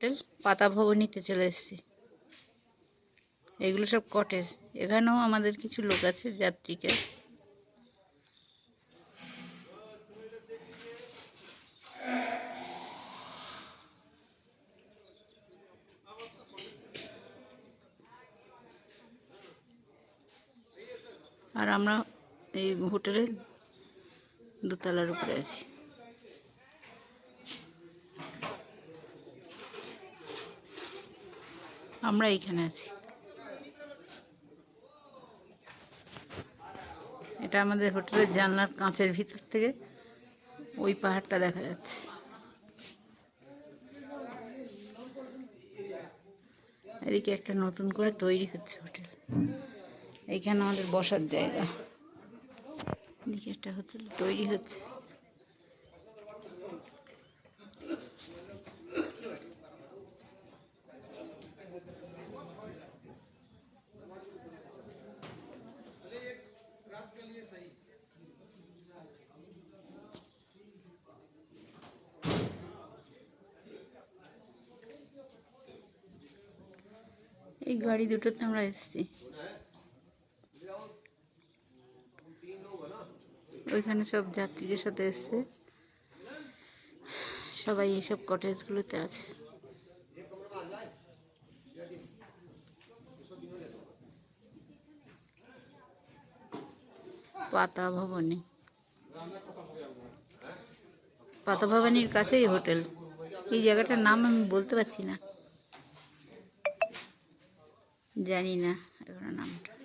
Hotel, পাতা ভবনীতে চলে এসেছি। এগুলো সব কটেজ এখানেও আমাদের কিছু লোক আছে, যাত্রীকে। আর আমরা এই হোটেলের দোতলার উপরে আছি। আমরা এইখানে আছি। এটা আমাদের হোটেলের জানলার কাঁচের ভিতর থেকে ওই পাহাড়টা দেখা যাচ্ছে। এদিকে একটা নতুন করে তৈরি হচ্ছে হোটেল। এইখানে আমাদের বসার জায়গা। এদিকে একটা হোটেল তৈরি হচ্ছে। এই গাড়ি দুটোতে আমরা এসেছি। ওইখানে সব যাত্রীদের সাথে এসছে। সবাই এইসব কটেজগুলোতে আছে। পাতা ভবনী। পাতা ভবানীর কাছেই হোটেল। এই জায়গাটার নাম আমি বলতে পারছি না। জানি না এখন নামটা।